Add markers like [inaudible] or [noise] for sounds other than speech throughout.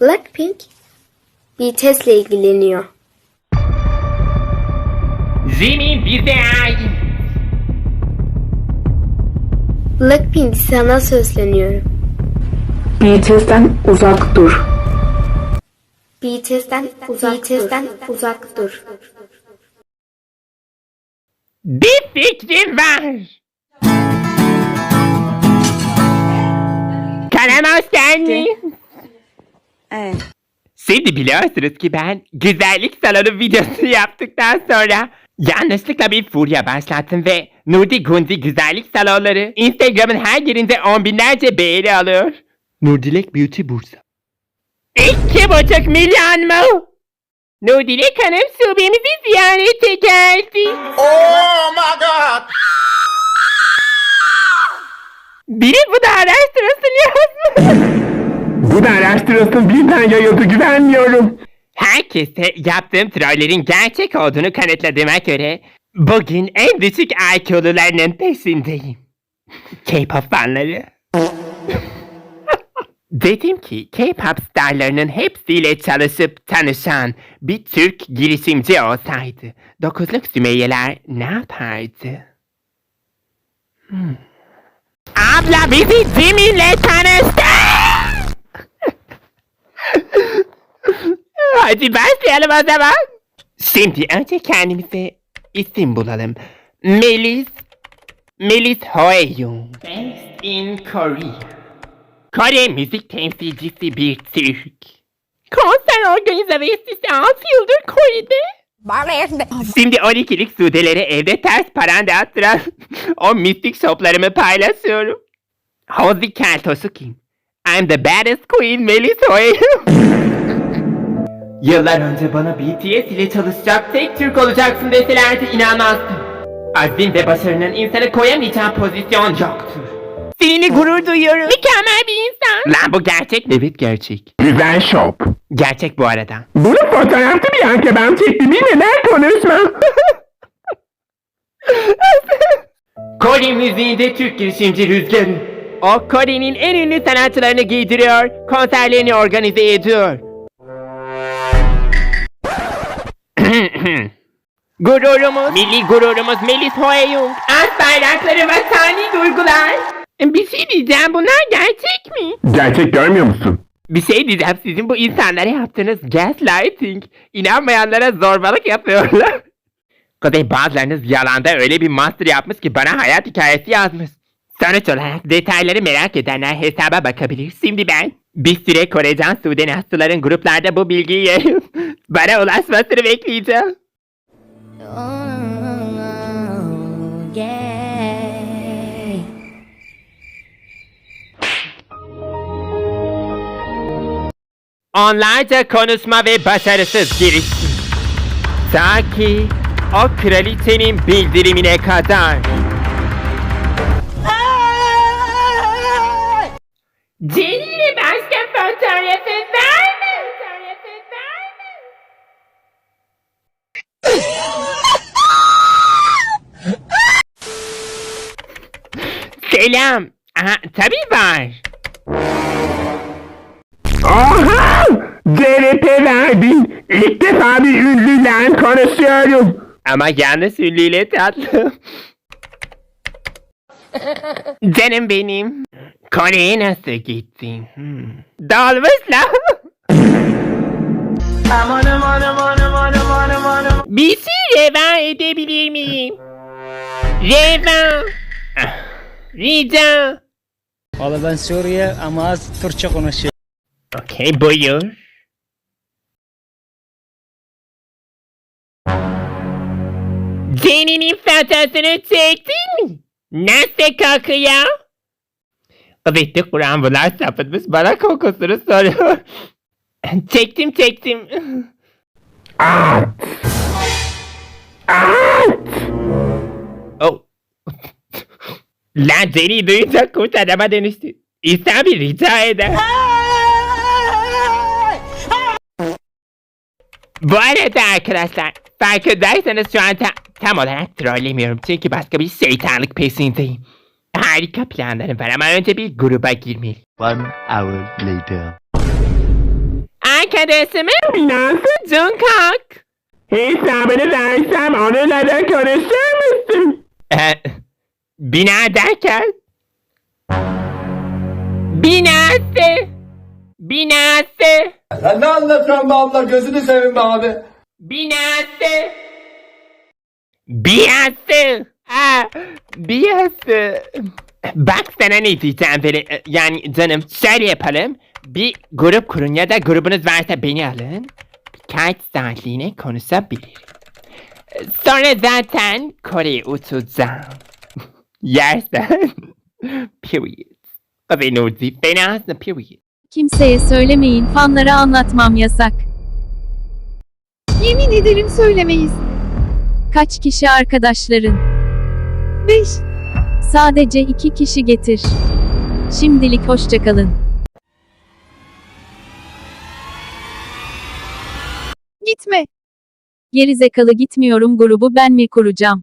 Blackpink BTS ile ilgileniyor. Zemin bize ait. Blackpink sana sözleniyorum. BTS'ten uzak dur. BTS'ten uzak BTS'ten uzak dur. Bir fikrim var. Kanama hoş geldin. Evet. Şimdi biliyorsunuz ki ben güzellik salonu videosu yaptıktan sonra yanlışlıkla bir furya başlattım ve Nurdi Gundi güzellik salonları Instagram'ın her yerinde on binlerce beğeni alıyor. Nurdilek Beauty Bursa. İki buçuk milyon mu? Nurdilek Hanım şubemizi ziyarete geldi. Oh my god! Biri bu da araştırılsın yazmış. [laughs] Bu da araştırılsın birden yayıldı güvenmiyorum. Herkese yaptığım trollerin gerçek olduğunu kanıtladığıma göre bugün en düşük IQ'lularının peşindeyim. K-pop fanları. [laughs] Dedim ki K-pop starlarının hepsiyle çalışıp tanışan bir Türk girişimci olsaydı dokuzluk Sümeyyeler ne yapardı? Hmm. Abla bizi Jimin'le tanıştır! Hadi başlayalım o zaman. Şimdi önce kendimize isim bulalım. Melis Melis Hoeyun. Based in Korea. Kore müzik temsilcisi bir Türk. Konser organizasyonu 6 yıldır Kore'de. Şimdi 12'lik sudeleri evde ters paranda attıran [laughs] o mistik şoplarımı paylaşıyorum. Hozi Keltosu kim? I'm the baddest queen Melis Hoeyun. [laughs] Yıllar önce bana BTS ile çalışacak tek Türk olacaksın deselerdi inanmazdım. Azim ve başarının insanı koyamayacağı pozisyon yoktur. Seninle gurur duyuyorum. Mükemmel bir insan. Lan bu gerçek mi? Evet gerçek. Güzel şop. Gerçek bu arada. Bunu fotoğrafta bir an ben çektim yine ne konuşma. [laughs] Kore müziğinde Türk girişimci Rüzgar'ı. O Kore'nin en ünlü sanatçılarını giydiriyor, konserlerini organize ediyor. [coughs] gururumuz, milli gururumuz Melis Hoeyung. As bayrakları vatani duygular. Bir şey diyeceğim, bunlar gerçek mi? Gerçek görmüyor musun? Bir şey diyeceğim, sizin bu insanlara yaptığınız gaslighting, inanmayanlara zorbalık yapıyorlar. [laughs] Kuzey bazılarınız yalanda öyle bir master yapmış ki bana hayat hikayesi yazmış. Sonuç olarak detayları merak edenler hesaba bakabilir. Şimdi ben bir süre Korecan Sudenastıların gruplarda bu bilgiyi [laughs] bana ulaşmasını bekleyeceğim. Onlarca konuşma ve başarısız girişim. Ta ki o kraliçenin bildirimine kadar. Jenny'le başka fotoğrafı var mı? Fotoğrafı var mı? Selam. Aha, tabii var. Oha! CRP verdin. İlk defa bir ünlüyle konuşuyorum. Ama yanlış ünlüyle tatlım. [laughs] Canım benim. Kore'ye nasıl gittin? Hmm. Dolmuş la. Bir şey reva edebilir miyim? Reva. Rica. Valla ben Suriye ama az Türkçe konuşuyorum. Okey buyur. Jenny'nin fotosunu çektin mi? Nasıl kokuyor? Evet de Kur'an bunlar sapıtmış bana kokusunu soruyor. [laughs] çektim çektim. At. At. Oh. Lan Jenny duyunca kurt adama dönüştü. İnsan bir rica eder. Bu arada arkadaşlar farkındaysanız şu an ta- tam olarak trollemiyorum çünkü başka bir şeytanlık peşindeyim. Harika planlarım var ama önce bir gruba girmeliyim. One hour later. arkadaşımın Binası Jungkook. hesabını versem onunla da konuşur musun? Ee, bina derken? Binası. Binası. Sen ne anlatıyorsun be abla gözünü seveyim be abi. Binası. Biyası. Aa. Bak sana ne diyeceğim böyle e, yani canım şöyle yapalım. Bir grup kurun ya da grubunuz varsa beni alın. Birkaç saatliğine konuşabilirim. Sonra zaten Kore'ye uçacağım. [laughs] Yersen. period. O da Nuzi. Fena aslında period. Kimseye söylemeyin fanlara anlatmam yasak. Yemin ederim söylemeyiz. Kaç kişi arkadaşların? 5. Sadece iki kişi getir. Şimdilik hoşçakalın. Gitme. Gerizekalı gitmiyorum grubu ben mi kuracağım?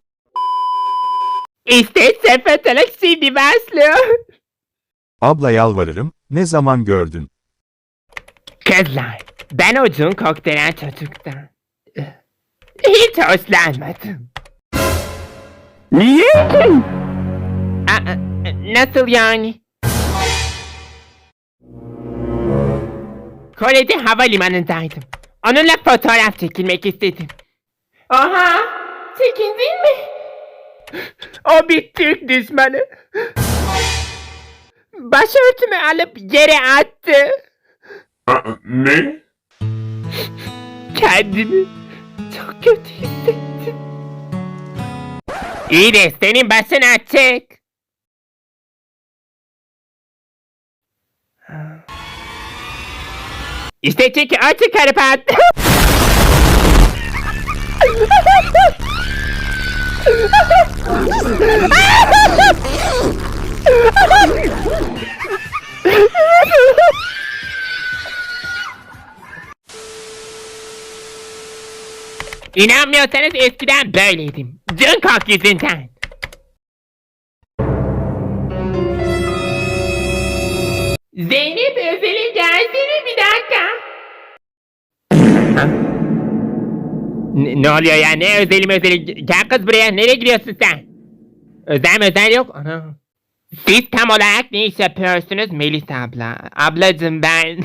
İşte sefertelik şimdi başlıyor. Abla yalvarırım, ne zaman gördün? Kızlar, ben Jungkook denen çocuktan hiç hoşlanmadım. Niye ki? Aa, nasıl yani? Kore'de havalimanındaydım. Onunla fotoğraf çekilmek istedim. Aha, çekindin mi? O bir Türk düşmanı. Başörtümü alıp yere attı. Ne? Kendimi çok kötü hissettim. İyi de senin başın açık. İşte çünkü o çıkarıp attı. İnanmıyorsanız eskiden böyleydim. Jungkook yüzünden. Zeynep Özel'in gelsene bir dakika. ne, ne oluyor ya? Ne özelim özelim? Gel kız buraya. Nereye gidiyorsun sen? Özel özel yok? Ana. Siz tam olarak ne iş yapıyorsunuz Melis abla? Ablacım ben...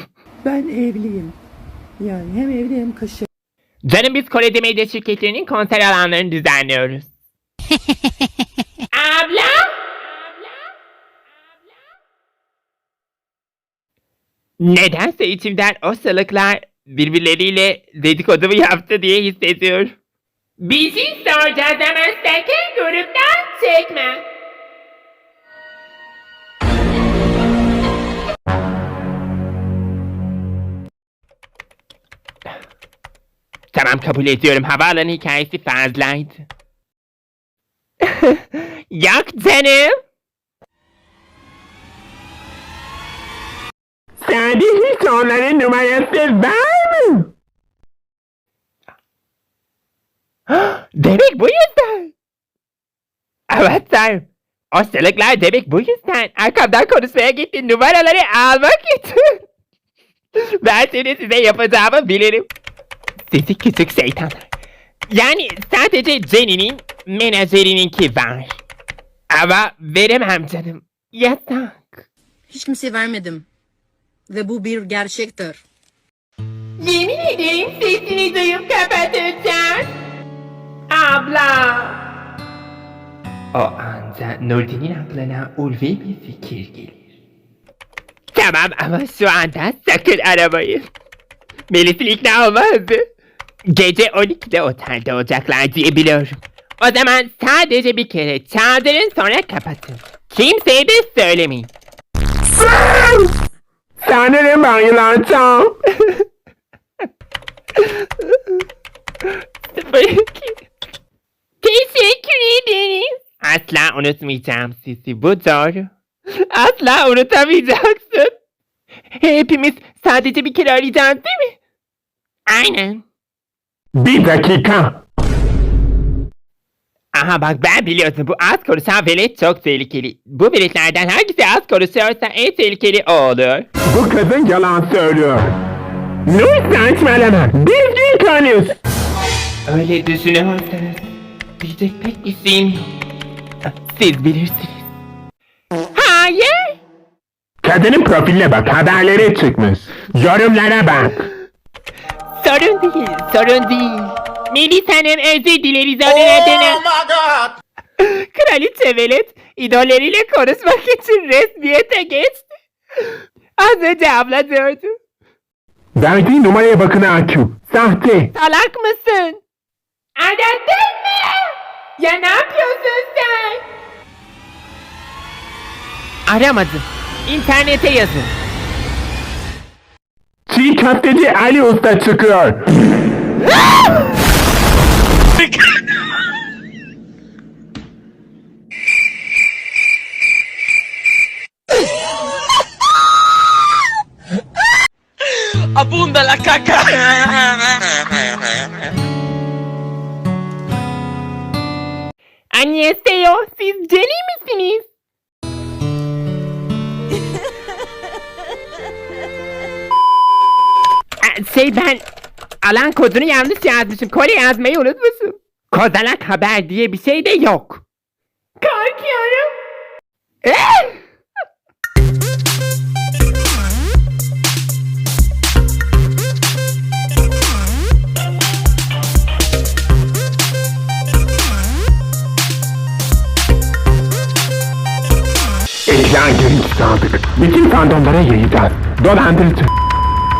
Ben evliyim. Yani hem evli hem kaşı. Canım biz Kore'de medya şirketlerinin konser alanlarını düzenliyoruz. [laughs] Abla? Nedense içimden o salıklar birbirleriyle dedikodumu yaptı diye hissediyorum. Şey soracağız ama sakın gruptan çıkma. Tamam kabul ediyorum. Havaalanı hikayesi fazlaydı. Yok canım. Sende hiç onların numarası var mı? demek bu yüzden. Evet tanrım. O sılıklar demek bu yüzden. Arkamdan konuşmaya gitti numaraları almak için. ben seni size yapacağımı bilirim. Sizi küçük şeytanlar. Yani sadece Jenny'nin menajerininki var. Ama veremem canım. Yasak. Hiç kimseye vermedim. Ve bu bir gerçektir. Yemin ederim sesini duyup kapatacağım. Abla. O anda Nurdi'nin aklına ulvi bir fikir gelir. Tamam ama şu anda sakın aramayın. Melis'in ikna olmazdı. Gece 12'de otelde olacaklar diye biliyorum. O zaman sadece bir kere çaldırın sonra kapatın. Kimseye de söylemeyin. Sanırım bayılacağım. Teşekkür ederim. Asla unutmayacağım sizi. Bu doğru. Asla unutamayacaksın. Hepimiz sadece bir kere arayacağız değil mi? Aynen. Bir dakika. Aha bak ben biliyorsun bu az konuşan velet çok tehlikeli. Bu veletlerden hangisi az konuşuyorsa en tehlikeli o olur. Bu kadın yalan söylüyor. Nur saçmalama. Biz gün tanıyoruz. Öyle düşünüyorsanız diyecek pek bir şeyim yok. Siz bilirsiniz. Hayır. Kadının profiline bak. Haberlere çıkmış. Yorumlara bak. Sorun değil, sorun değil. Melis Hanım özür dileriz onun adına. Oh my god. [laughs] Kraliçe Velet idolleriyle konuşmak için resmiyete geçti. Az önce abla diyordu. Verdiği numaraya bakın AQ. Sahte. Salak mısın? Anlattın mı? Ya ne yapıyorsun sen? Aramadım. İnternete yazın. Çiğ köfteci Ali Usta çıkıyor. Abunda la caca. Annyeonghaseyo, siz Jenny şey ben alan kodunu yanlış yazmışım. Kore yazmayı unutmuşum. Kozalak haber diye bir şey de yok. Korkuyorum. Eh! Ekran geri aldık. Bütün fandomlara yayacağız. Dolandırıcı.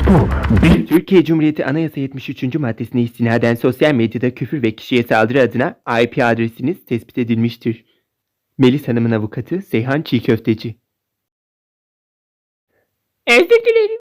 Bu bir Türkiye Cumhuriyeti Anayasa 73. maddesine istinaden sosyal medyada küfür ve kişiye saldırı adına IP adresiniz tespit edilmiştir. Melis Hanım'ın avukatı Seyhan Çiğköfteci. Özür dilerim.